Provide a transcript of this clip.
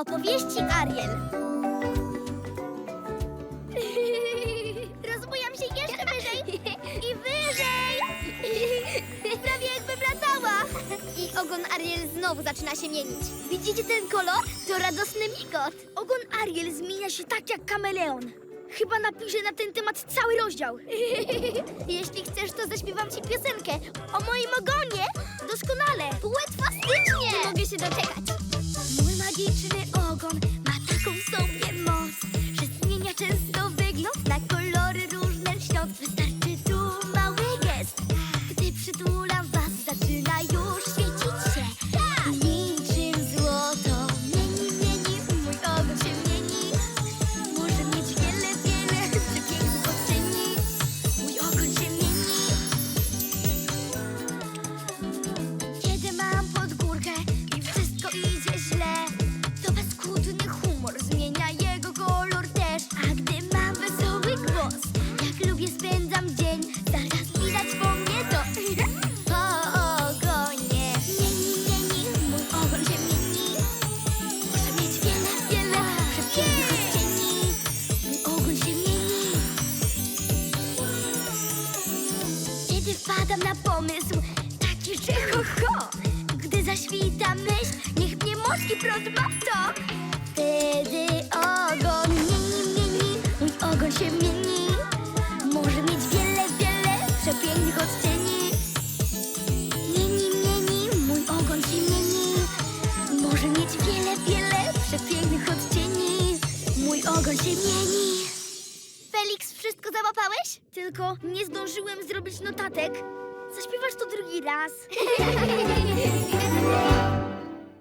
Opowieści Ariel. Rozbujam się jeszcze wyżej i wyżej. Prawie jakbym latała. I ogon Ariel znowu zaczyna się mienić. Widzicie ten kolor? To radosny migot. Ogon Ariel zmienia się tak jak kameleon. Chyba napiszę na ten temat cały rozdział. Jeśli chcesz, to zaśpiewam ci piosenkę o moim ogonie. Doskonale. Płetwastycznie. Nie mogę się doczekać. Magiczny ogon ma taką w sobie moc, że zmienia często wygląd na kolory różne lśniąc. Wystarczy tu mały gest, gdy przytulam was, zaczyna już świecić wpadam na pomysł taki, że ho, ho Gdy zaświta myśl, niech mnie moczki prozba w to. Wtedy ogon mieni, mieni, mój ogon się mieni. Może mieć wiele, wiele przepięknych odcieni Mieni, mieni, mój ogon się mieni. Może mieć wiele, wiele przepięknych odcieni Mój ogon się mieni Felix, wszystko załapałeś? tylko nie zdążyłem zrobić notatek. Zaśpiewasz to drugi raz.